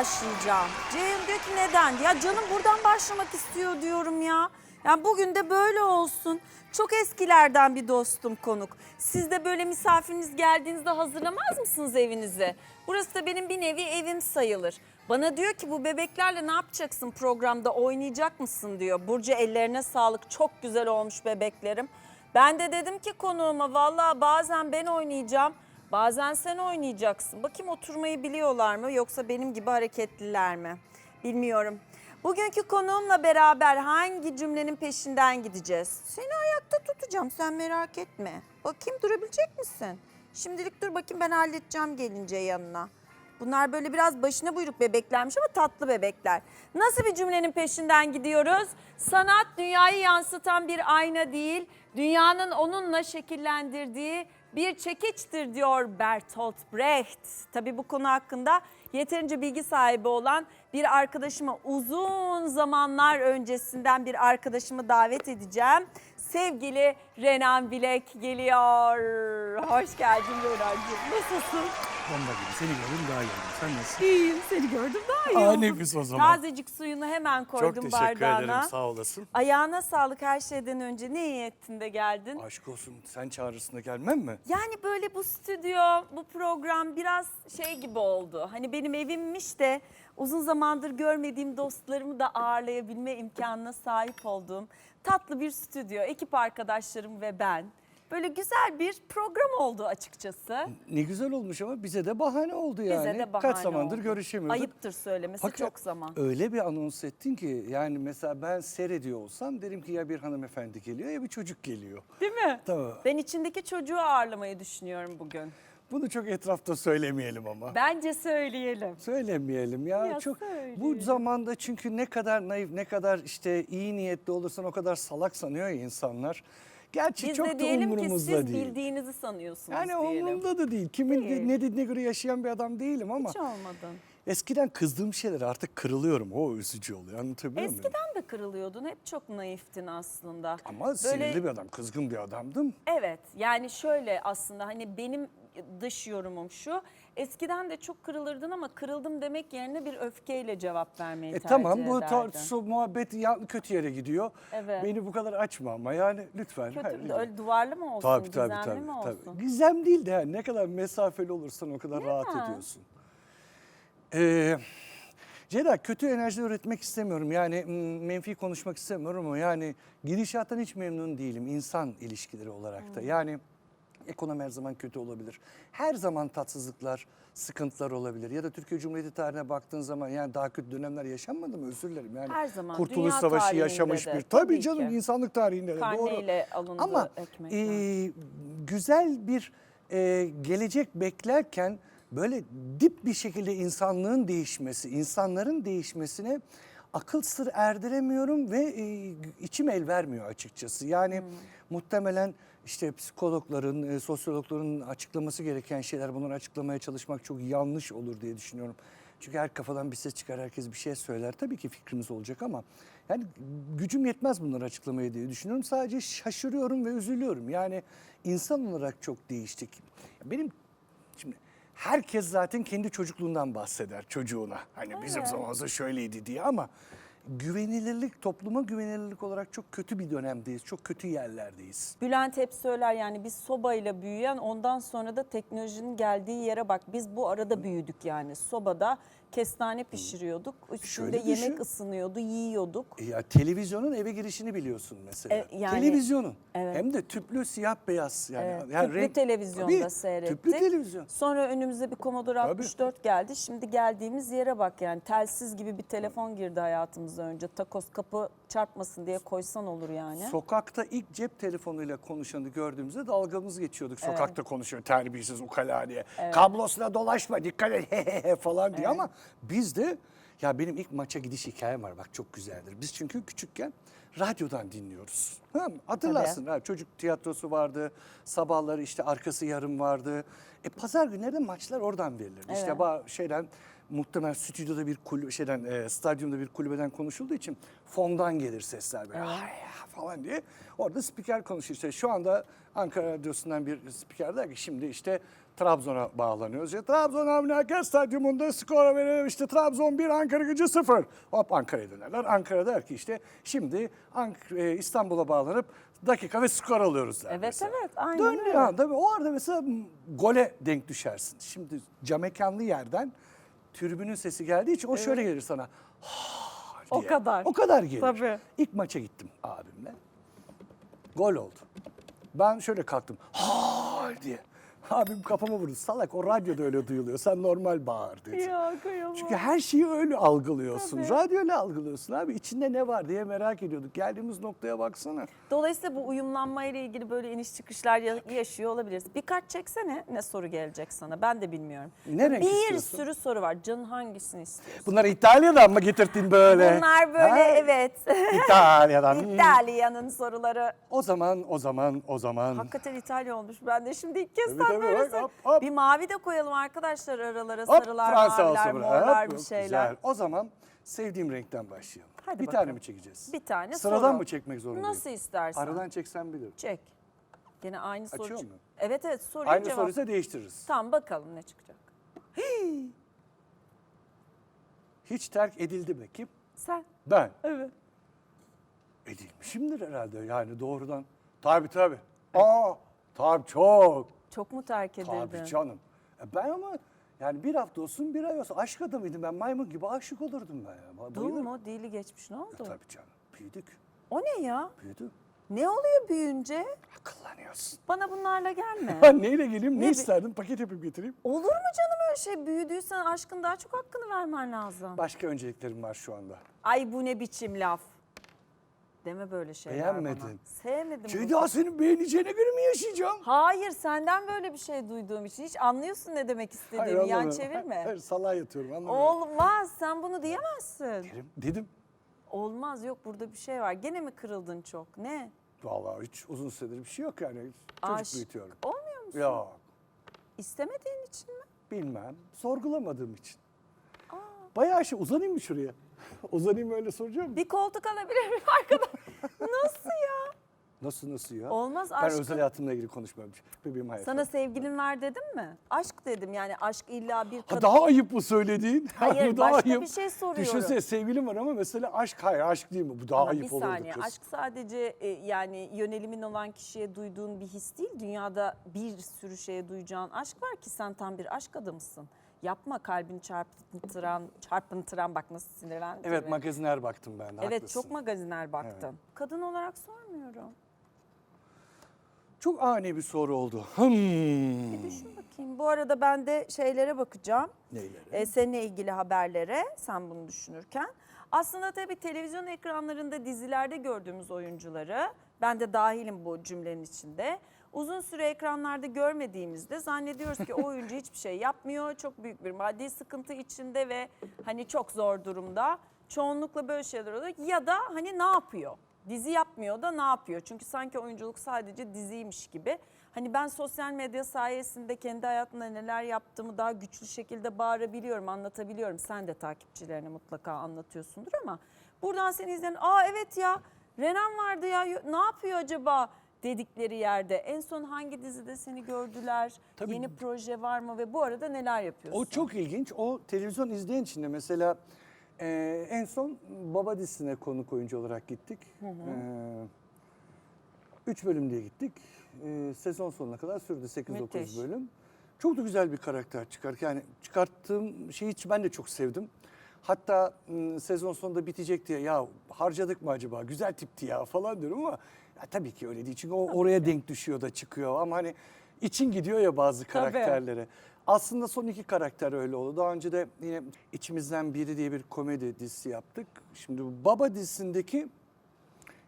başlayacağım. Ceyhun diyor ki neden? Ya canım buradan başlamak istiyor diyorum ya. Yani bugün de böyle olsun. Çok eskilerden bir dostum konuk. Siz de böyle misafiriniz geldiğinizde hazırlamaz mısınız evinizi? Burası da benim bir nevi evim sayılır. Bana diyor ki bu bebeklerle ne yapacaksın programda oynayacak mısın diyor. Burcu ellerine sağlık çok güzel olmuş bebeklerim. Ben de dedim ki konuğuma valla bazen ben oynayacağım. Bazen sen oynayacaksın. Bakayım oturmayı biliyorlar mı yoksa benim gibi hareketliler mi? Bilmiyorum. Bugünkü konuğumla beraber hangi cümlenin peşinden gideceğiz? Seni ayakta tutacağım sen merak etme. Bakayım durabilecek misin? Şimdilik dur bakayım ben halledeceğim gelince yanına. Bunlar böyle biraz başına buyruk bebeklermiş ama tatlı bebekler. Nasıl bir cümlenin peşinden gidiyoruz? Sanat dünyayı yansıtan bir ayna değil, dünyanın onunla şekillendirdiği bir çekiçtir diyor Bertolt Brecht. Tabii bu konu hakkında yeterince bilgi sahibi olan bir arkadaşımı uzun zamanlar öncesinden bir arkadaşımı davet edeceğim. Sevgili Renan Bilek geliyor. Hoş geldin Renan'cığım. Nasılsın? Bomba gibi. Seni gördüm daha iyi oldum. Sen nasılsın? İyiyim seni gördüm daha iyi Aa, oldum. nefis o zaman. Tazecik suyunu hemen Çok koydum teşekkür bardağına. ederim. Sağ olasın. Ayağına sağlık her şeyden önce. Ne iyi ettin de geldin. Aşk olsun. Sen çağrısına gelmem mi? Yani böyle bu stüdyo, bu program biraz şey gibi oldu. Hani benim evimmiş de uzun zamandır görmediğim dostlarımı da ağırlayabilme imkanına sahip olduğum tatlı bir stüdyo. Ekip arkadaşlarım ve ben. Böyle güzel bir program oldu açıkçası. Ne güzel olmuş ama bize de bahane oldu yani. Bize de bahane Kaç zamandır oldu. görüşemiyorduk. Ayıptır söylemesi Fakat çok zaman. Öyle bir anons ettin ki yani mesela ben seyrediyor olsam derim ki ya bir hanımefendi geliyor ya bir çocuk geliyor. Değil mi? Tamam. Ben içindeki çocuğu ağırlamayı düşünüyorum bugün. Bunu çok etrafta söylemeyelim ama. Bence söyleyelim. Söylemeyelim ya. Ya çok bu söyleyelim. zamanda çünkü ne kadar naif, ne kadar işte iyi niyetli olursan o kadar salak sanıyor ya insanlar. Gerçi Biz çok de da diyelim ki siz değil. bildiğiniz sanıyorsunuz Yani diyelim. umurumda da değil. Kimin Değil. ne dediğine göre yaşayan bir adam değilim ama Hiç olmadın. eskiden kızdığım şeyler artık kırılıyorum. O üzücü oluyor. Anlatabiliyor muyum? Eskiden de kırılıyordun. Hep çok naiftin aslında. Ama sinirli bir adam, kızgın bir adamdım. Evet yani şöyle aslında hani benim dış yorumum şu. Eskiden de çok kırılırdın ama kırıldım demek yerine bir öfkeyle cevap vermeyi E tercih tamam bu ederdin. tartışma muhabbet kötü yere gidiyor. Evet. Beni bu kadar açma ama yani lütfen. Kötü, Hayır, öyle duvarlı mı olsun, Tabii tabii gizemli tabii. mi tabii. olsun? Gizem değil de yani ne kadar mesafeli olursan o kadar rahat Ya. ediyorsun. Ee, Ceyda kötü enerji üretmek istemiyorum. Yani menfi konuşmak istemiyorum ama yani gidişattan hiç memnun değilim insan ilişkileri olarak da. Yani ekonomi her zaman kötü olabilir. Her zaman tatsızlıklar, sıkıntılar olabilir. Ya da Türkiye Cumhuriyeti tarihine baktığın zaman yani daha kötü dönemler yaşanmadı mı? Özür dilerim. Yani Her zaman, Kurtuluş dünya Savaşı yaşamış de, bir. Tabii, tabii canım ki. insanlık tarihinde de doğru. Karneyle alındı Ama ekmek. e, güzel bir e, gelecek beklerken böyle dip bir şekilde insanlığın değişmesi, insanların değişmesine akıl sır erdiremiyorum ve e, içim el vermiyor açıkçası. Yani muhtemelen işte psikologların, e, sosyologların açıklaması gereken şeyler bunları açıklamaya çalışmak çok yanlış olur diye düşünüyorum. Çünkü her kafadan bir ses çıkar, herkes bir şey söyler. Tabii ki fikrimiz olacak ama yani gücüm yetmez bunları açıklamaya diye düşünüyorum. Sadece şaşırıyorum ve üzülüyorum. Yani insan olarak çok değiştik. Benim şimdi herkes zaten kendi çocukluğundan bahseder çocuğuna. Hani bizim zamanımızda şöyleydi diye ama güvenilirlik, topluma güvenilirlik olarak çok kötü bir dönemdeyiz. Çok kötü yerlerdeyiz. Bülent hep söyler yani biz sobayla büyüyen ondan sonra da teknolojinin geldiği yere bak. Biz bu arada büyüdük yani sobada kestane pişiriyorduk. Üstünde Şöyle yemek ısınıyordu, yiyorduk. E Ya televizyonun eve girişini biliyorsun mesela. E, yani- televizyonun. Evet. Hem de tüplü siyah beyaz yani. Evet, yani tüplü televizyonda Tabii, seyrettik. Tüplü televizyon. Sonra önümüze bir Commodore Tabii. 64 geldi. Şimdi geldiğimiz yere bak yani telsiz gibi bir telefon girdi hayatımıza önce. Takos kapı çarpmasın diye koysan olur yani. Sokakta ilk cep telefonuyla konuşanı gördüğümüzde dalgamız geçiyorduk. Sokakta konuşuyor terbiyesiz ukala diye. Kablosuna dolaşma dikkat et hehehe falan diye ama biz de ya benim ilk maça gidiş hikayem var bak çok güzeldir. Biz çünkü küçükken radyodan dinliyoruz. Mı? Hatırlarsın ha, çocuk tiyatrosu vardı. Sabahları işte arkası yarım vardı. E pazar günleri de maçlar oradan verilirdi. İşte ba- şeyden muhtemelen stüdyoda bir kulübe şeyden e, stadyumda bir kulübeden konuşulduğu için fondan gelir sesler böyle "Ay ya" falan diye. Orada spiker konuşuyor. İşte şu anda Ankara Radyosu'ndan bir spiker der ki şimdi işte Trabzon'a bağlanıyoruz. Ya, Trabzon Avni Stadyumunda skora verelim işte Trabzon 1 Ankara gücü 0. Hop Ankara'ya dönerler. Ankara der ki işte şimdi Ank- e, İstanbul'a bağlanıp dakika ve skor alıyoruz der Evet, mesela. evet, aynen Döndüğü öyle. anda o arada mesela gole denk düşersin. Şimdi camekanlı yerden tribünün sesi geldiği için o şöyle gelir sana. "Ha" O diye. kadar. O kadar gelir. Tabii. İlk maça gittim abimle. Gol oldu. Ben şöyle kalktım. Ha diye. Abim kafama vurdu. Salak o radyoda öyle duyuluyor. Sen normal bağır dedi. Ya kıyamam. Çünkü her şeyi öyle algılıyorsun. Tabii. Radyoyla algılıyorsun abi. İçinde ne var diye merak ediyorduk. Geldiğimiz noktaya baksana. Dolayısıyla bu uyumlanma ile ilgili böyle iniş çıkışlar ya- yaşıyor olabiliriz. Bir kart çeksene ne soru gelecek sana ben de bilmiyorum. Ne renk Bir istiyorsun? sürü soru var. Canın hangisini istiyorsun? Bunları İtalya'dan mı getirdin böyle? Bunlar böyle Ha? evet. İtalya'dan. Hmm. İtalya'nın soruları. O zaman, o zaman, o zaman. Hakikaten İtalya olmuş. Ben de şimdi ilk kez Tabii, tabii, sor- hop, hop. Bir mavi de koyalım arkadaşlar aralara Hop, sarılar, Fransa maviler, morlar Hop, bir şeyler. Güzel. O zaman sevdiğim renkten başlayalım. Hadi bir bakalım. tane mi çekeceğiz? Bir tane Sıradan soru. mı çekmek zorundayım? Nasıl istersen. Aradan çeksem bilirim. Çek. Yine aynı soru. Açıyor mu? Evet evet soruyu Aynı cevap. soruysa değiştiririz. Tamam bakalım ne çıkacak. Hiç terk edildi mi? Kim? Sen. Ben. Evet. Edilmişimdir herhalde yani doğrudan. Tabii tabii. Aa, tabii çok. Çok mu terk edildin? Tabii canım. E Ben ama yani bir hafta olsun bir ay olsun aşk adamıydım ben maymun gibi aşık olurdum ben. Ya. Dul Bayılırım. mu? Dili geçmiş ne oldu? Tabii canım. Büyüdük. O ne ya? Büyüdük. Ne oluyor büyüyünce? Akıllanıyorsun. Bana bunlarla gelme. Ben neyle geleyim ne, Ne bi- isterdin paket yapıp getireyim. Olur mu canım öyle şey? Büyüdüysen aşkın daha çok hakkını vermen lazım. Başka önceliklerim var şu anda. Ay bu ne biçim laf? Deme böyle şeyler bana. Beğenmedin. Sevmedim. bunu. Ceyda senin beğeneceğine göre mi yaşayacağım? Hayır senden böyle bir şey duyduğum için hiç anlıyorsun ne demek istediğimi. Yan anlamıyorum. çevirme. Hayır salağa yatıyorum anlamıyorum. Olmaz sen bunu diyemezsin. Dedim, dedim. Olmaz yok burada bir şey var. Gene mi kırıldın çok? Ne? Vallahi hiç uzun süredir bir şey yok yani. Çocuk Aşk. büyütüyorum. Olmuyor musun? Yok İstemediğin için mi? bilmem. Sorgulamadığım için. Bayağı şey uzanayım mı şuraya? uzanayım öyle soracağım. Bir koltuk alabilir miyim arkadaş? Nasıl ya? Nasıl nasıl ya? Olmaz Ben aşkım. özel hayatımla ilgili konuşmuyorum. Bebeğim hayatım. Sana sevgilin var dedim mi? Aşk dedim yani aşk illa bir Ha, kadın. daha ayıp bu söylediğin. Hayır, Bu daha başka ayıp. bir şey soruyorum. Düşünsene sevgilim var ama mesela aşk hayır aşk değil mi? Bu daha Ama ayıp bir olurdu saniye kız. aşk sadece e, yani yönelimin olan kişiye duyduğun bir his değil. Dünyada bir sürü şeye duyacağın aşk var ki sen tam bir aşk adamısın. Yapma kalbini çarpıntıran, çarpıntıran bak nasıl sinirlendi. Evet tabii. magaziner baktım ben. Evet haklısın. çok magaziner baktın. Evet. Kadın olarak sormuyorum. Çok ani bir soru oldu. Hmm. Düşün bakayım. Bu arada ben de şeylere bakacağım. Neyleri? E, seninle ilgili haberlere sen bunu düşünürken. Aslında tabii televizyon ekranlarında dizilerde gördüğümüz oyuncuları ben de dahilim bu cümlenin içinde. Uzun süre ekranlarda görmediğimizde zannediyoruz ki o oyuncu hiçbir şey yapmıyor. Çok büyük bir maddi sıkıntı içinde ve hani çok zor durumda. Çoğunlukla böyle şeyler oluyor. Ya da hani ne yapıyor? Dizi yapmıyor da ne yapıyor? Çünkü sanki oyunculuk sadece diziymiş gibi. Hani ben sosyal medya sayesinde kendi hayatımda neler yaptığımı daha güçlü şekilde bağırabiliyorum, anlatabiliyorum. Sen de takipçilerine mutlaka anlatıyorsundur ama buradan seni izleyen, aa evet ya Renan vardı ya ne yapıyor acaba dedikleri yerde. En son hangi dizide seni gördüler? Tabii. Yeni proje var mı ve bu arada neler yapıyorsun? O çok ilginç. O televizyon izleyen içinde mesela e, en son Baba dizisine konuk oyuncu olarak gittik. E, üç bölüm diye gittik. E, sezon sonuna kadar sürdü 8-9 Müthiş. bölüm. Çok da güzel bir karakter çıkar. Yani çıkarttığım şeyi hiç ben de çok sevdim. Hatta m, sezon sonunda bitecek diye ya harcadık mı acaba güzel tipti ya falan diyorum ama ya tabii ki öyle değil. Çünkü o oraya denk düşüyor da çıkıyor ama hani için gidiyor ya bazı Tabii. karakterlere. Aslında son iki karakter öyle oldu. Daha önce de yine içimizden biri diye bir komedi dizisi yaptık. Şimdi Baba dizisindeki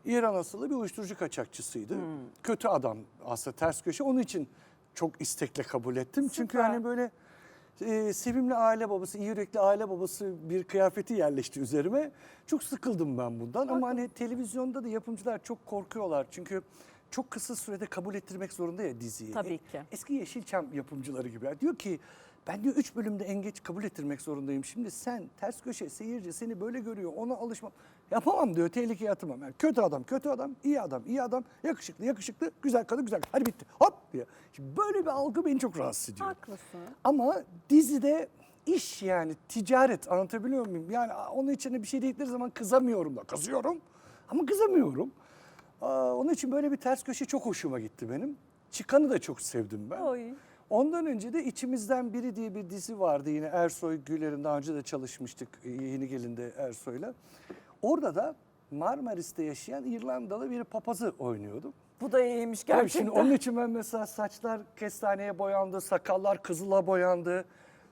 İran asıllı bir uyuşturucu kaçakçısıydı. Kötü adam aslında ters köşe. Onun için çok istekle kabul ettim. Çünkü Süper. hani böyle e, sevimli aile babası, iyi yürekli aile babası bir kıyafeti yerleşti üzerime. Çok sıkıldım ben bundan ama hani televizyonda da yapımcılar çok korkuyorlar. Çünkü çok kısa sürede kabul ettirmek zorunda ya diziyi. Tabii E, ki. Eski Yeşilçam yapımcıları gibi. Yani diyor ki Ben diyor üç bölümde en geç kabul ettirmek zorundayım. Şimdi sen ters köşe seyirci seni böyle görüyor ona alışmam. Yapamam diyor tehlikeye atamam. Yani kötü adam kötü adam iyi adam iyi adam yakışıklı yakışıklı güzel kadın güzel hadi bitti hop diye. Şimdi böyle bir algı beni çok rahatsız ediyor. Haklısın. Ama dizide iş yani ticaret anlatabiliyor muyum? Yani onun içine bir şey dedikleri zaman kızamıyorum da kızıyorum ama kızamıyorum. Aa, onun için böyle bir ters köşe çok hoşuma gitti benim. Çıkanı da çok sevdim ben. Oy. Ondan önce de içimizden biri diye bir dizi vardı yine Ersoy Güler'in daha önce de çalışmıştık Yeni Gelin'de Ersoy'la. Orada da Marmaris'te yaşayan İrlandalı bir papazı oynuyordum. Bu da iyiymiş Tabii gerçekten. şimdi onun için ben mesela saçlar kestaneye boyandı, sakallar kızıla boyandı.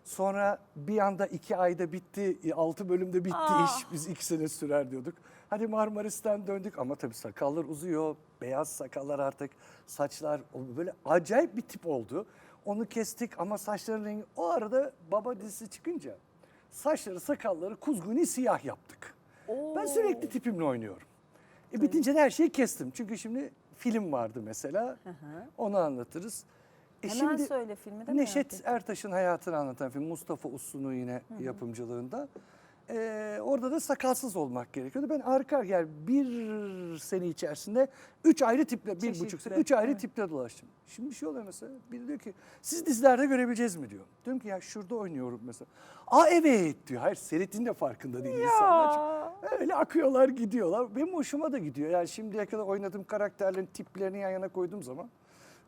Sonra bir anda iki ayda bitti, e, altı bölümde bitti Ah. iş. Biz iki sene sürer diyorduk. Hadi Marmaris'ten döndük ama tabii sakallar uzuyor. Beyaz sakallar artık, saçlar böyle acayip bir tip oldu. Onu kestik ama saçların rengi... O arada Baba dizisi çıkınca saçları, sakalları kuzguni siyah yaptık. Ben sürekli tipimle oynuyorum. E bitince de her şeyi kestim. Çünkü şimdi film vardı mesela. Onu anlatırız. E Hemen söyle filmi de Neşet. Ertaş'ın hayatını anlatan film. Mustafa Uslu'nun yine yapımcılığında. E, orada da sakalsız olmak gerekiyordu. Ben arka yani bir sene içerisinde üç ayrı tiple, bir buçuk sene, Çeşitli, üç ayrı evet. tiple dolaştım. Şimdi bir şey oluyor mesela. Biri diyor ki siz dizilerde görebileceğiz mi diyor. Diyorum ki ya şurada oynuyorum mesela. Aa evet diyor. Hayır seyrettiğin de farkında değil insanlar. Öyle akıyorlar gidiyorlar. Benim hoşuma da gidiyor. Yani şimdiye kadar oynadığım karakterlerin tiplerini yan yana koyduğum zaman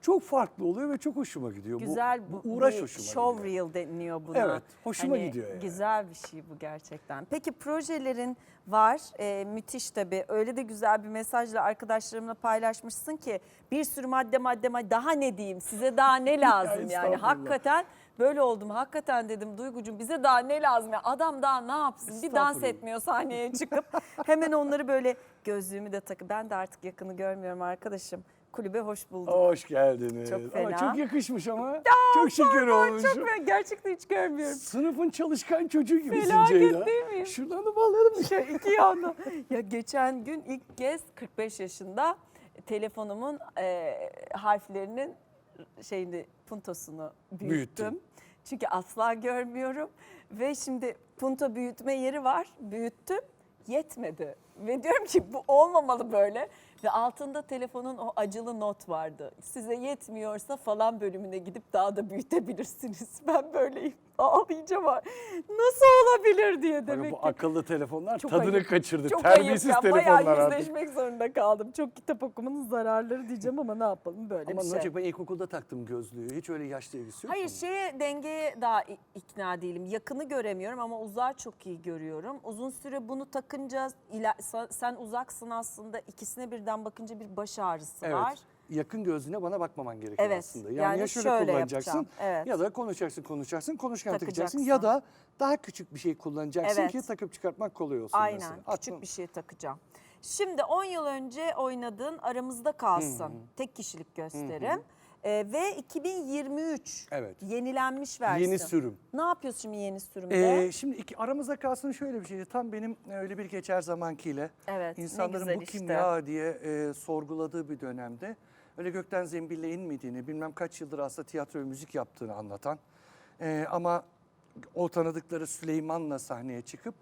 çok farklı oluyor ve çok hoşuma gidiyor. Güzel bu, bu, uğraş bir hoşuma show gidiyor. reel deniliyor buna. Evet, hoşuma Hani gidiyor yani. Güzel bir şey bu gerçekten. Peki projelerin var. Ee, müthiş tabii. Öyle de güzel bir mesajla arkadaşlarımla paylaşmışsın ki bir sürü madde madde madde daha ne diyeyim size daha ne lazım yani. Hakikaten böyle oldum. Hakikaten dedim Duygucuğum bize daha ne lazım ya. Adam daha ne yapsın? Bir dans etmiyor sahneye çıkıp hemen onları böyle gözlüğümü de takıp ben de artık yakını görmüyorum arkadaşım. Kulübe hoş bulduk. Hoş geldiniz. Çok Ama fena. çok yakışmış ama. çok şeker olmuş. Çok ben gerçekten hiç görmüyorum. Sınıfın çalışkan çocuğu gibisin Felaket Ceyda. değil miyim? Şuradan da bağlayalım bir şey. İki yanda. ya geçen gün ilk kez 45 yaşında telefonumun e, harflerinin şeyini puntosunu büyüttüm. Büyüttün. Çünkü asla görmüyorum ve şimdi punto büyütme yeri var. Büyüttüm. Yetmedi. Ve diyorum ki bu olmamalı böyle. Ve altında telefonun o acılı not vardı. Size yetmiyorsa falan bölümüne gidip daha da büyütebilirsiniz. Ben böyleyim. Ağlayacağım. ha. Nasıl olabilir diye Demek demek bu ki. akıllı telefonlar Çok tadını ayıp. kaçırdı. Çok Terbiyesiz ayıp ya. telefonlar Bayağı artık. yüzleşmek zorunda kaldım. Çok kitap okumanın zararları diyeceğim ama ne yapalım böyle Ama bir şey. olacak ben ilkokulda taktım gözlüğü. Hiç öyle yaşlı ilgisi yok Hayır mu? şeye dengeye daha i- ikna değilim. Yakını göremiyorum ama uzağı çok iyi görüyorum. Uzun süre bunu takınca ila- sa- sen uzaksın aslında ikisine birden bakınca bir baş ağrısı Evet. var. Yakın gözlüğüne bana bakmaman gerekiyor Evet, aslında. Yani, yani ya şöyle, şöyle kullanacaksın yapacağım, evet. ya da konuşacaksın konuşacaksın konuşurken takacaksın Takacaksın. ya da daha küçük bir şey kullanacaksın Evet. ki takıp çıkartmak kolay olsun Aynen mesela. küçük Aklım- bir şey takacağım. Şimdi 10 yıl önce oynadığın Aramızda Kalsın tek kişilik gösterim. Ee, ve 2023 Evet. yenilenmiş versiyon. Yeni sürüm. Ne yapıyorsun şimdi yeni sürümde? Ee, şimdi iki, aramızda kalsın şöyle bir şeydi. Tam benim öyle bir geçer zamankiyle Evet, insanların bu kim işte. ya diye e, sorguladığı bir dönemde öyle gökten zembille inmediğini, bilmem kaç yıldır aslında tiyatro ve müzik yaptığını anlatan e, ama o tanıdıkları Süleyman'la sahneye çıkıp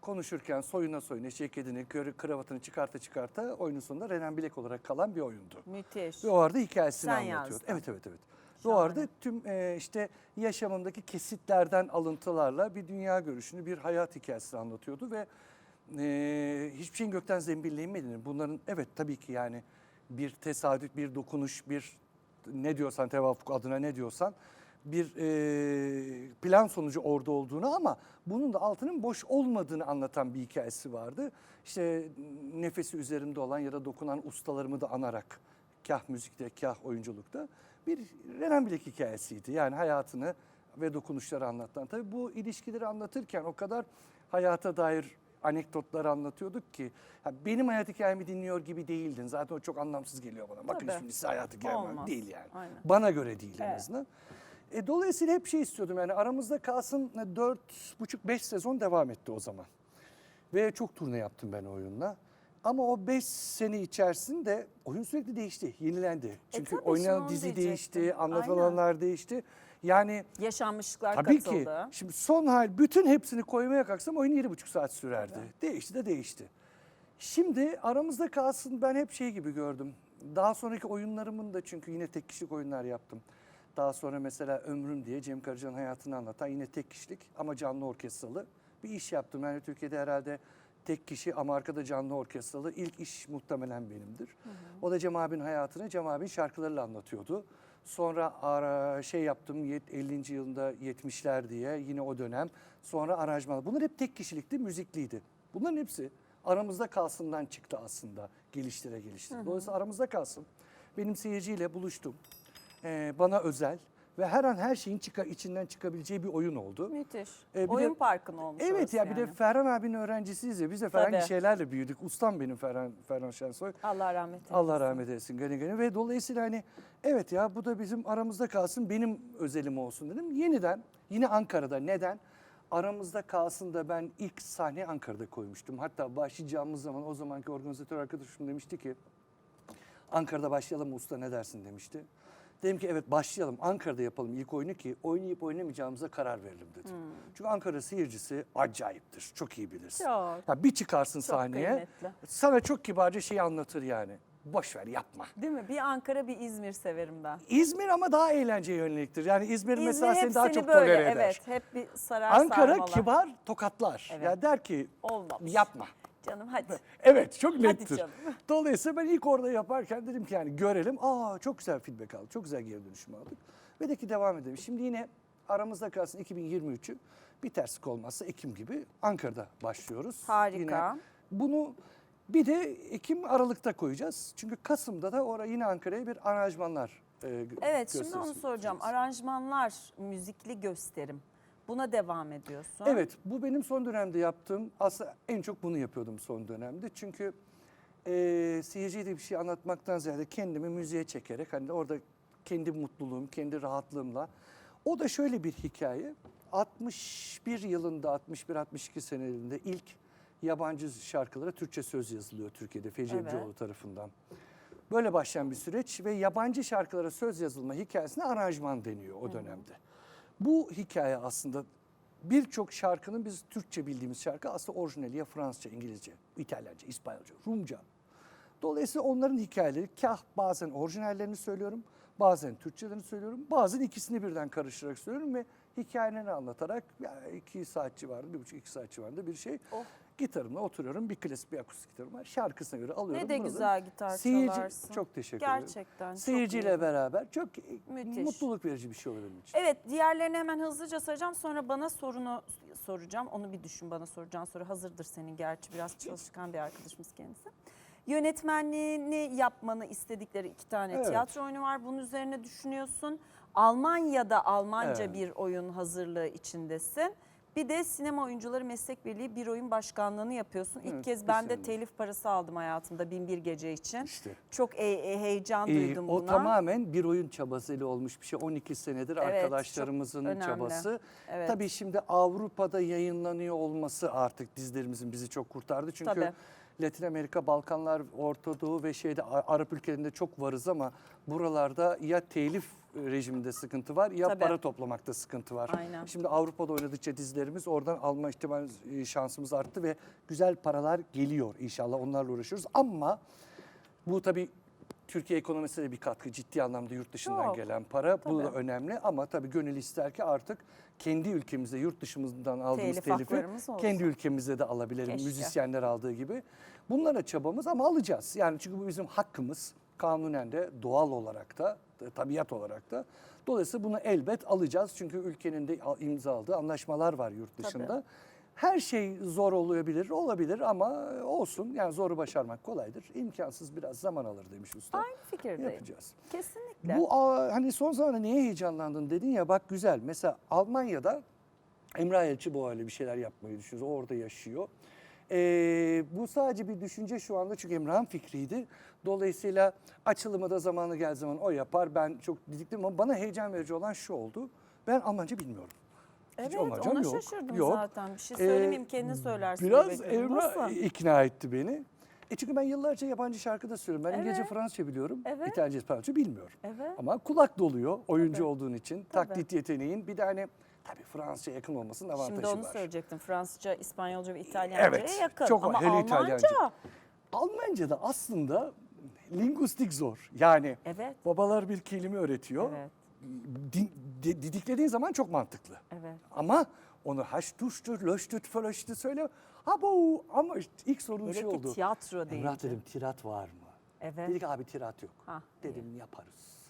konuşurken soyuna soyuna ceketini, kravatını çıkarta çıkarta oyunun sonunda Renan Bilek olarak kalan bir oyundu. Müthiş. Ve o arada hikayesini Sen anlatıyordu. yazdın. Evet evet evet. Ve o arada tüm e, işte yaşamındaki kesitlerden alıntılarla bir dünya görüşünü, bir hayat hikayesini anlatıyordu ve e, hiçbir şeyin gökten zembille inmediğini, bunların evet tabii ki yani bir tesadüf, bir dokunuş, bir ne diyorsan tevafuk adına ne diyorsan bir e, plan sonucu orada olduğunu ama bunun da altının boş olmadığını anlatan bir hikayesi vardı. İşte nefesi üzerimde olan ya da dokunan ustalarımı da anarak kah müzikte kah oyunculukta bir Renan Bilek hikayesiydi. Yani hayatını ve dokunuşları anlatan. Tabii bu ilişkileri anlatırken o kadar hayata dair anekdotlar anlatıyorduk ki ha, benim hayat hikayemi dinliyor gibi değildin. Zaten o çok anlamsız geliyor bana. Bakın Tabii. şimdi size hayat hikayem. Olmaz. değil yani. Aynen. Bana göre değil en Evet. azından. E, dolayısıyla hep şey istiyordum yani aramızda kalsın e, dört buçuk beş sezon devam etti o zaman. Ve çok turne yaptım ben oyunla. Ama o 5 sene içerisinde oyun sürekli değişti, yenilendi. Çünkü E, tabii, oynayan şimdi onu dizi diyecektim. değişti, anlatılanlar değişti. Yani Yaşanmışlıklar tabii katıldı. ki şimdi son hal bütün hepsini koymaya kalksam oyun yedi buçuk saat sürerdi. Değişti de değişti. Şimdi aramızda kalsın ben hep şey gibi gördüm. Daha sonraki oyunlarımın da çünkü yine tek kişilik oyunlar yaptım. Daha sonra mesela Ömrüm diye Cem Karaca'nın hayatını anlatan yine tek kişilik ama canlı orkestralı bir iş yaptım. Yani Türkiye'de herhalde tek kişi ama arkada canlı orkestralı ilk iş muhtemelen benimdir. O da Cem abinin hayatını Cem abinin şarkılarıyla anlatıyordu. Sonra ara, şey yaptım yet- 50. yılında 70'ler diye yine o dönem. Sonra aranjmanlar. Bunlar hep tek kişilikti, müzikliydi. Bunların hepsi aramızda kalsından çıktı aslında geliştire geliştire. Dolayısıyla aramızda kalsın. Benim seyirciyle buluştum. Ee, bana özel ve her an her şeyin çıka, içinden çıkabileceği bir oyun oldu. Müthiş. Ee, bir de- Oyun parkın olmuş Evet ya bir de yani. Ferhan abinin öğrencisiyiz ya. Biz de Ferhan Tabii. şeylerle büyüdük. Ustam benim Ferhan, Ferhan Şensoy. Allah rahmet eylesin. Allah rahmet eylesin gani gani ve dolayısıyla hani evet ya bu da bizim aramızda kalsın benim özelim olsun dedim. Yeniden yine Ankara'da neden? Aramızda kalsın da ben ilk sahne Ankara'da koymuştum. Hatta başlayacağımız zaman o zamanki organizatör arkadaşım demişti ki Ankara'da başlayalım usta ne dersin demişti. Dedim ki evet başlayalım Ankara'da yapalım ilk oyunu ki oynayıp oynamayacağımıza karar verelim dedim. Çünkü Ankara seyircisi acayiptir. Çok iyi bilirsin. Çok. Ya bir çıkarsın Çok sahneye kıymetli. sana çok kibarca şey anlatır yani. Boş ver yapma. Değil mi? Bir Ankara bir İzmir severim ben. İzmir ama daha eğlenceye yöneliktir. Yani İzmir, İzmir mesela seni daha çok böyle tolere eder. evet hep bir sarar Ankara sarmalar. kibar tokatlar. Evet. Ya der ki Olmamış. yapma. Canım hadi. Evet çok nettir. canım. Dolayısıyla ben ilk orada yaparken dedim ki yani görelim. Aa çok güzel feedback aldık. Çok güzel geri dönüşüm aldık. Ve de ki devam edelim. Şimdi yine aramızda kalsın 2023'ü bir terslik olmazsa Ekim gibi Ankara'da başlıyoruz. Harika. Yine bunu bir de Ekim Aralık'ta koyacağız. Çünkü Kasım'da da oraya yine Ankara'ya bir aranjmanlar e, Evet şimdi onu soracağım. Aranjmanlar, müzikli gösterim. Buna devam ediyorsun. Evet bu benim son dönemde yaptığım aslında en çok bunu yapıyordum son dönemde. Çünkü e, seyirciye de bir şey anlatmaktan ziyade kendimi müziğe çekerek hani orada kendi mutluluğum, kendi rahatlığımla. O da şöyle bir hikaye. 61 yılında 61-62 senelerinde ilk yabancı şarkılara Türkçe söz yazılıyor Türkiye'de Feci Evet. Tarafından. Böyle başlayan bir süreç ve yabancı şarkılara söz yazılma hikayesine aranjman deniyor o dönemde. Bu hikaye aslında birçok şarkının biz Türkçe bildiğimiz şarkı aslında orijinali ya Fransızca, İngilizce, İtalyanca, İspanyolca, Rumca. Dolayısıyla onların hikayeleri kah bazen orijinallerini söylüyorum, bazen Türkçelerini söylüyorum, bazen ikisini birden karıştırarak söylüyorum ve hikayelerini anlatarak yani iki saat civarında, bir buçuk iki saat civarında bir şey. Oh. Gitarımla oturuyorum, bir klasik bir akustik gitarım var. Şarkısına göre alıyorum. Ne de bunu da- güzel gitar Seyirci, çalarsın. Çok teşekkür ederim. Gerçekten çok Seyirciyle iyi. beraber çok Müthiş. mutluluk verici bir şey olur benim için. Evet diğerlerini hemen hızlıca sayacağım sonra bana sorunu soracağım. Onu bir düşün bana soracağın soru hazırdır senin gerçi biraz çalışkan bir arkadaşımız kendisi. Yönetmenliğini yapmanı istedikleri iki tane Evet. tiyatro oyunu var. Bunun üzerine düşünüyorsun. Almanya'da Almanca Evet. bir oyun hazırlığı içindesin. Bir de Sinema Oyuncuları Meslek Birliği bir oyun başkanlığını yapıyorsun. İlk Evet, kez ben de telif parası aldım hayatımda bin bir gece için. İşte. Çok e- e- heyecan Ee, duydum o buna. tamamen bir oyun çabasıyla olmuş bir şey. 12 senedir Evet, arkadaşlarımızın önemli. çabası. Evet. Tabii şimdi Avrupa'da yayınlanıyor olması artık dizilerimizin bizi çok kurtardı. Çünkü Tabii. Latin Amerika, Balkanlar, Orta Doğu ve şeyde A- Arap ülkelerinde çok varız ama buralarda ya telif rejiminde sıkıntı var ya Tabii. para toplamakta sıkıntı var. Aynen. Şimdi Avrupa'da oynadıkça dizilerimiz oradan alma ihtimal e, şansımız arttı ve güzel paralar geliyor inşallah onlarla uğraşıyoruz. Ama bu tabii Türkiye ekonomisine de bir katkı ciddi anlamda yurt dışından Çok. gelen para. Bu da Tabii. önemli ama tabii gönül ister ki artık kendi ülkemizde yurt dışımızdan aldığımız Telif telifi kendi ülkemizde de alabilirim. Keşke. Müzisyenler aldığı gibi. Bunlara çabamız ama alacağız. Yani çünkü bu bizim hakkımız. Kanunen de doğal olarak da tabiat olarak da. Dolayısıyla bunu elbet alacağız. Çünkü ülkenin de imza aldığı anlaşmalar var yurt dışında. Tabii. Her şey zor olabilir, olabilir ama olsun. Yani zoru başarmak kolaydır. İmkansız biraz zaman alır demiş usta. Aynı fikirdeyim. Yapacağız. Kesinlikle. Bu hani son zamanlarda neye heyecanlandın dedin ya bak güzel. Mesela Almanya'da Emrah Elçi öyle bir şeyler yapmayı düşünüyor. O orada yaşıyor. Ee, bu sadece bir düşünce şu anda çünkü Emrah'ın fikriydi. Dolayısıyla açılımı da zamanı gel zaman o yapar. Ben çok didiktim ama bana heyecan verici olan şu oldu. Ben Almanca bilmiyorum. Hiç Evet Almancam ona yok. şaşırdım Yok. zaten. Bir şey Ee, söylemeyeyim kendin söylersin. Biraz diye. Emrah Nasıl? ikna etti beni. E çünkü ben yıllarca yabancı şarkı da söylüyorum. Ben İngilizce. Fransızca biliyorum. Evet. İtalyanca, İspanyolca bilmiyorum. Evet. Ama kulak doluyor oyuncu olduğun için. Taklit yeteneğin bir de hani tabii Fransızca yakın olmasının avantajı Şimdi onu var. söyleyecektim. Fransızca, İspanyolca ve İtalyanca'ya Evet, yakın. çok Ama hele Almanca. İtalyanca. Almanca da aslında lingüistik zor. Yani Evet. babalar bir kelime öğretiyor. Evet. Din- di- didiklediğin zaman çok mantıklı. Evet. Ama onu haştuştur, löştüt, fölöştü söyle. Ha bu ama işte ilk sorun Hele şey ki oldu. tiyatro değil. Emrah dedim tirat var mı? Evet. Dedik abi tirat yok. Ha, dedim yaparız.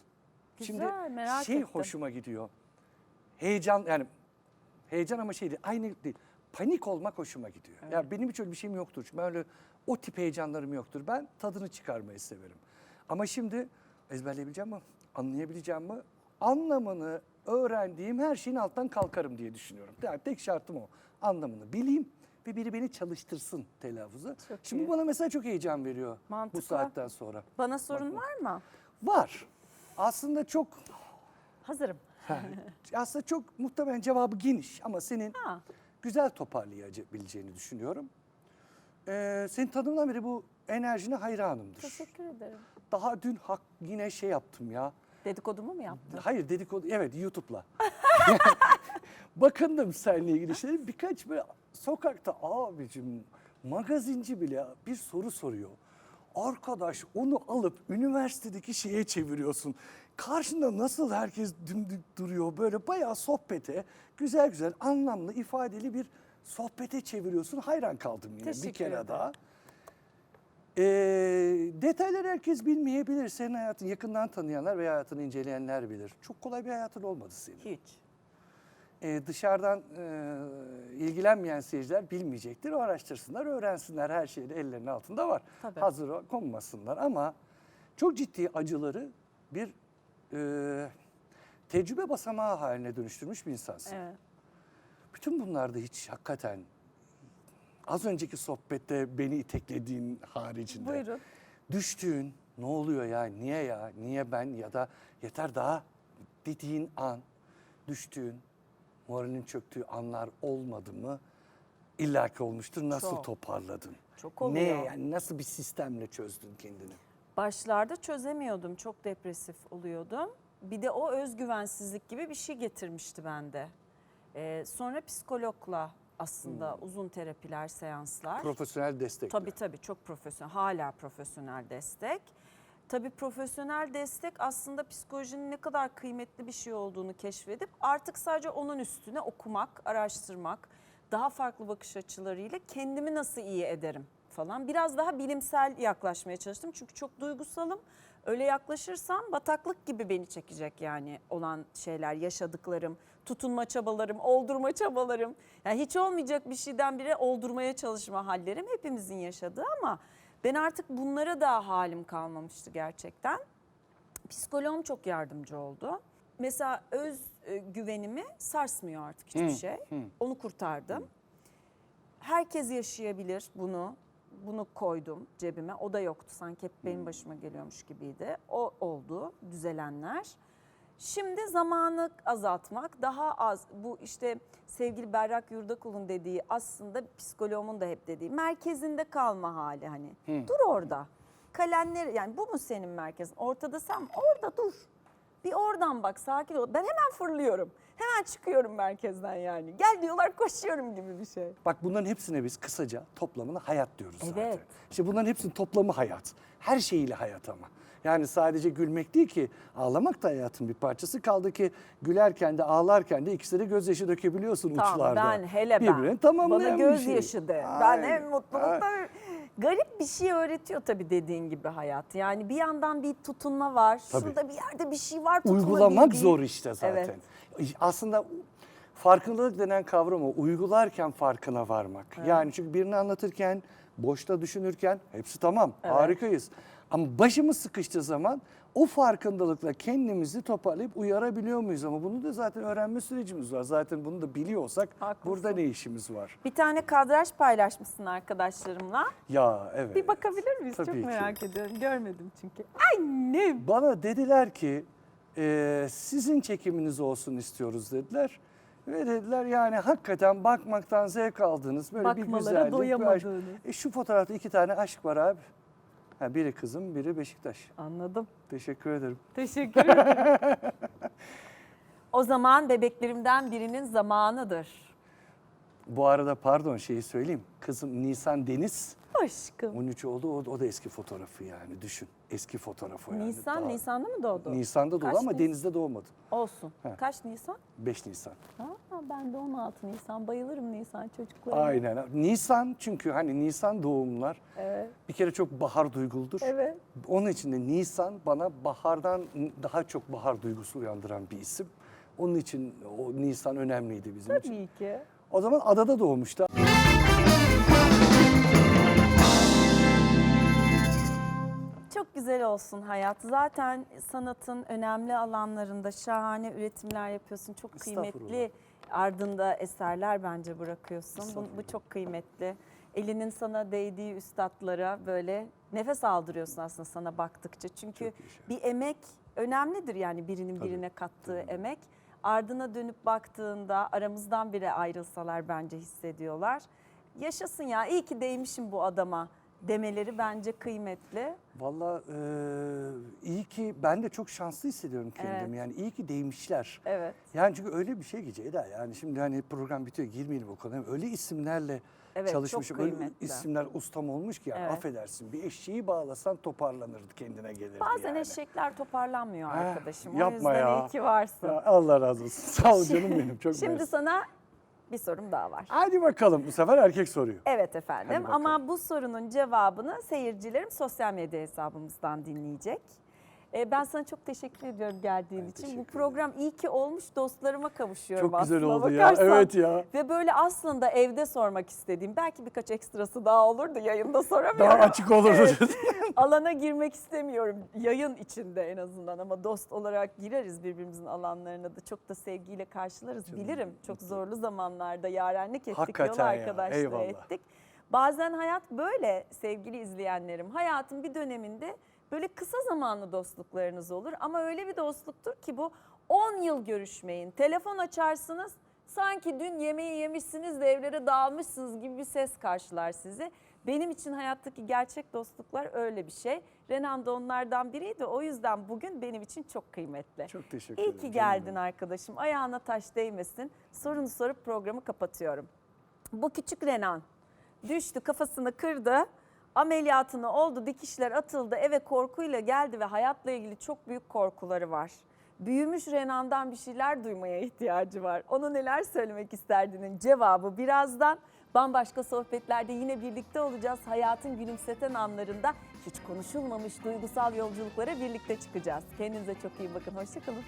Güzel, merak şey ettim. hoşuma gidiyor. Heyecan yani heyecan ama şey değil, aynı değil. Panik olmak hoşuma gidiyor. Ya benim hiç öyle bir şeyim yoktur. Çünkü ben öyle o tip heyecanlarım yoktur. Ben tadını çıkarmayı severim. Ama şimdi ezberleyebileceğim mi? Anlayabileceğim mi? Anlamını öğrendiğim her şeyin alttan kalkarım diye düşünüyorum. Yani tek şartım o. Anlamını bileyim ve biri beni çalıştırsın telaffuza. Çok Şimdi iyi. bu bana mesela çok heyecan veriyor Mantıklı. bu saatten sonra. Bana sorun var mı? Var. Aslında çok Hazırım. Aslında çok muhtemelen cevabı geniş ama senin Ha. güzel toparlayabileceğini düşünüyorum. Ee, senin tanımdan beri bu enerjine hayranımdır. Teşekkür ederim. Daha dün hak yine şey yaptım ya. Dedikodumu mu yaptın? Hayır dedikodu evet YouTube'la. Bakındım seninle ilgili şeyler. Birkaç böyle sokakta abicim magazinci bile bir soru soruyor. Arkadaş onu alıp üniversitedeki şeye çeviriyorsun. Karşında nasıl herkes dümdük duruyor böyle bayağı sohbete güzel güzel anlamlı ifadeli bir sohbete çeviriyorsun. Hayran kaldım yine bir kere ederim. daha. Ee, detayları herkes bilmeyebilir. Senin hayatını yakından tanıyanlar veya hayatını inceleyenler bilir. Çok kolay bir hayatın olmadı senin. Hiç. Ee, dışarıdan e, ilgilenmeyen seyirciler bilmeyecektir. O araştırsınlar, öğrensinler. Her şey de ellerinin altında var. Tabii. Hazır konmasınlar ama çok ciddi acıları bir e, tecrübe basamağı haline dönüştürmüş bir insansın. Evet. Bütün bunlarda hiç hakikaten az önceki sohbette beni iteklediğin haricinde Buyurun. düştüğün ne oluyor ya niye ya niye ben ya da yeter daha dediğin an düştüğün moralin çöktüğü anlar olmadı mı? İlla ki olmuştur. Nasıl Çok. toparladın? Çok Ne oluyor. yani nasıl bir sistemle çözdün kendini? Başlarda çözemiyordum. Çok depresif oluyordum. Bir de o özgüvensizlik gibi bir şey getirmişti bende. Ee, sonra psikologla aslında uzun terapiler, seanslar. Profesyonel destek. Tabii tabii çok profesyonel, hala profesyonel destek. Tabii profesyonel destek aslında psikolojinin ne kadar kıymetli bir şey olduğunu keşfedip artık sadece onun üstüne okumak, araştırmak, daha farklı bakış açılarıyla kendimi nasıl iyi ederim falan. Biraz daha bilimsel yaklaşmaya çalıştım çünkü çok duygusalım. Öyle yaklaşırsam bataklık gibi beni çekecek yani olan şeyler, yaşadıklarım, tutunma çabalarım, oldurma çabalarım. Yani hiç olmayacak bir şeyden bire oldurmaya çalışma hallerim hepimizin yaşadığı ama ben artık bunlara da halim kalmamıştı gerçekten. Psikoloğum çok yardımcı oldu. Mesela öz e, güvenimi sarsmıyor artık hiçbir şey. Onu kurtardım. Herkes yaşayabilir bunu. Bunu koydum cebime. O da yoktu. Sanki hep benim başıma geliyormuş gibiydi. O oldu düzelenler. Şimdi zamanı azaltmak, daha az bu işte sevgili Berrak Yurdakul'un dediği aslında psikoloğumun da hep dediği merkezinde kalma hali hani. Dur orada. Kalenler yani bu mu senin merkezin? Ortada sen orada dur. Bir oradan bak sakin ol. Ben hemen fırlıyorum. Hemen çıkıyorum merkezden yani. Gel diyorlar koşuyorum gibi bir şey. Bak bunların hepsine biz kısaca toplamını hayat diyoruz zaten. Evet. İşte bunların hepsinin toplamı hayat. Her şeyiyle hayat ama. Yani sadece gülmek değil ki ağlamak da hayatın bir parçası. Kaldı ki gülerken de ağlarken de ikisi de gözyaşı dökebiliyorsun Tamam uçlarda. ben hele ben. Birbirini tamamlayan Bana bir şey. gözyaşı de. Ben Aynen, en mutlulukta. aynen. Garip bir şey öğretiyor tabii dediğin gibi hayat. Yani bir yandan bir tutunma var. Tabii. Şurada bir yerde bir şey var Uygulamak zor işte zaten. Evet. Aslında farkındalık denen kavram o. Uygularken farkına varmak. Yani çünkü birini anlatırken, boşta düşünürken hepsi tamam, harikayız. Ama başımız sıkıştığı zaman o farkındalıkla kendimizi toparlayıp uyarabiliyor muyuz? Ama bunu da zaten öğrenme sürecimiz var. Zaten bunu da biliyorsak Haklısın. burada ne işimiz var? Bir tane kadraj paylaşmışsın arkadaşlarımla. Ya evet. Bir bakabilir miyiz? Tabii Çok ki. merak ediyorum. Görmedim çünkü. Annem. Bana dediler ki "Ee, sizin çekiminiz olsun istiyoruz dediler. Ve dediler yani hakikaten bakmaktan zevk aldınız. Böyle bir Bakmalara güzellik. bir aşk. doyamadığınız. E şu fotoğrafta iki tane aşk var abi. Ha, biri kızım, biri Beşiktaş. Anladım. Teşekkür ederim. Teşekkür ederim. o zaman bebeklerimden birinin zamanıdır. Bu arada pardon şeyi söyleyeyim. Kızım Nisan Deniz Aşkım. 13 oldu. O, o da eski fotoğrafı yani düşün. Eski fotoğrafı yani. Nisan, Daha- Nisan'da mı doğdu? Nisan'da doğdu Kaç ama Nis- denizde doğmadı. Olsun. He. Kaç Nisan? 5 Nisan. Ben de 16 Nisan. Bayılırım Nisan çocuklarına. Aynen. Nisan çünkü hani Nisan doğumlar Evet. bir kere çok bahar duyguludur. Evet. Onun için de Nisan bana bahardan daha çok bahar duygusu uyandıran bir isim. Onun için o Nisan önemliydi bizim için. Tabii ki. O zaman adada doğmuştu. Çok güzel olsun hayat. Zaten sanatın önemli alanlarında şahane üretimler yapıyorsun. Çok kıymetli Estağfurullah. Ardında eserler bence bırakıyorsun. Bu, bu çok kıymetli. Elinin sana değdiği üstadlara böyle nefes aldırıyorsun aslında sana baktıkça. Çünkü şey. bir emek önemlidir yani birinin Tabii, birine kattığı emek. Ardına dönüp baktığında aramızdan bile ayrılsalar bence hissediyorlar. Yaşasın ya iyi ki değmişim bu adama demeleri bence kıymetli. Vallahi eee, iyi ki ben de çok şanslı hissediyorum kendimi. Evet. Yani iyi ki değmişler. Evet. Yani çünkü öyle bir şey ki Ceyda yani şimdi hani program bitiyor girmeyelim o konuya. Öyle isimlerle Evet, çok çalışmışım. Öyle isimler ustam olmuş ki yani Evet. affedersin bir eşeği bağlasan toparlanırdı kendine gelirdi Bazen yani. eşekler toparlanmıyor Ha, arkadaşım. O yapma yüzden ya. iyi ki varsın. Ya Allah razı olsun. Sağ ol canım benim. Çok Şimdi mersi. sana bir sorum daha var. Hadi bakalım bu sefer erkek soruyor. Evet efendim Hadi bakalım. ama bu sorunun cevabını seyircilerim sosyal medya hesabımızdan dinleyecek. Ee, ben sana çok teşekkür ediyorum geldiğin Ben için. Bu program iyi ki olmuş dostlarıma kavuşuyorum Çok güzel aslında oldu ya. bakarsan. Evet ya. Ve böyle aslında evde sormak istediğim belki birkaç ekstrası daha olurdu yayında soramıyorum. Daha açık olurdu. Evet. Alana girmek istemiyorum yayın içinde en azından ama dost olarak gireriz birbirimizin alanlarına da çok da sevgiyle karşılarız. Bilirim çok zorlu zamanlarda yarenlik ettik, Hakikaten yol ya, arkadaşlığı eyvallah. ettik. Bazen hayat böyle sevgili izleyenlerim. Hayatın bir döneminde böyle kısa zamanlı dostluklarınız olur ama öyle bir dostluktur ki bu 10 yıl görüşmeyin. Telefon açarsınız sanki dün yemeği yemişsiniz de evlere dağılmışsınız gibi bir ses karşılar sizi. Benim için hayattaki gerçek dostluklar öyle bir şey. Renan da onlardan biriydi. O yüzden bugün benim için çok kıymetli. Çok teşekkür İyi ederim. ki canım geldin benim. arkadaşım. Ayağına taş değmesin. Sorunu sorup programı kapatıyorum. Bu küçük Renan düştü kafasını kırdı. Ameliyatını oldu, dikişler atıldı, eve korkuyla geldi ve hayatla ilgili çok büyük korkuları var. Büyümüş Renan'dan bir şeyler duymaya ihtiyacı var. Ona neler söylemek isterdinin cevabı birazdan. Bambaşka sohbetlerde yine birlikte olacağız. Hayatın gülümseten anlarında hiç konuşulmamış duygusal yolculuklara birlikte çıkacağız. Kendinize çok iyi bakın. Hoşçakalın.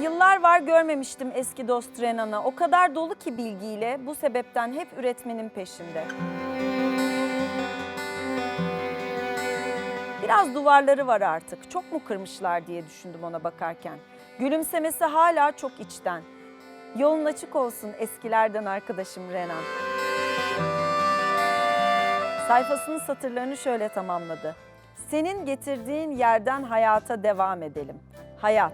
Yıllar var görmemiştim eski dost Renan'ı. O kadar dolu ki bilgiyle bu sebepten hep üretmenin peşinde. Biraz duvarları var artık. Çok mu kırmışlar diye düşündüm ona bakarken. Gülümsemesi hala çok içten. Yolun açık olsun eskilerden arkadaşım Renan. Sayfasının satırlarını şöyle tamamladı. Senin getirdiğin yerden hayata devam edelim. Hayat,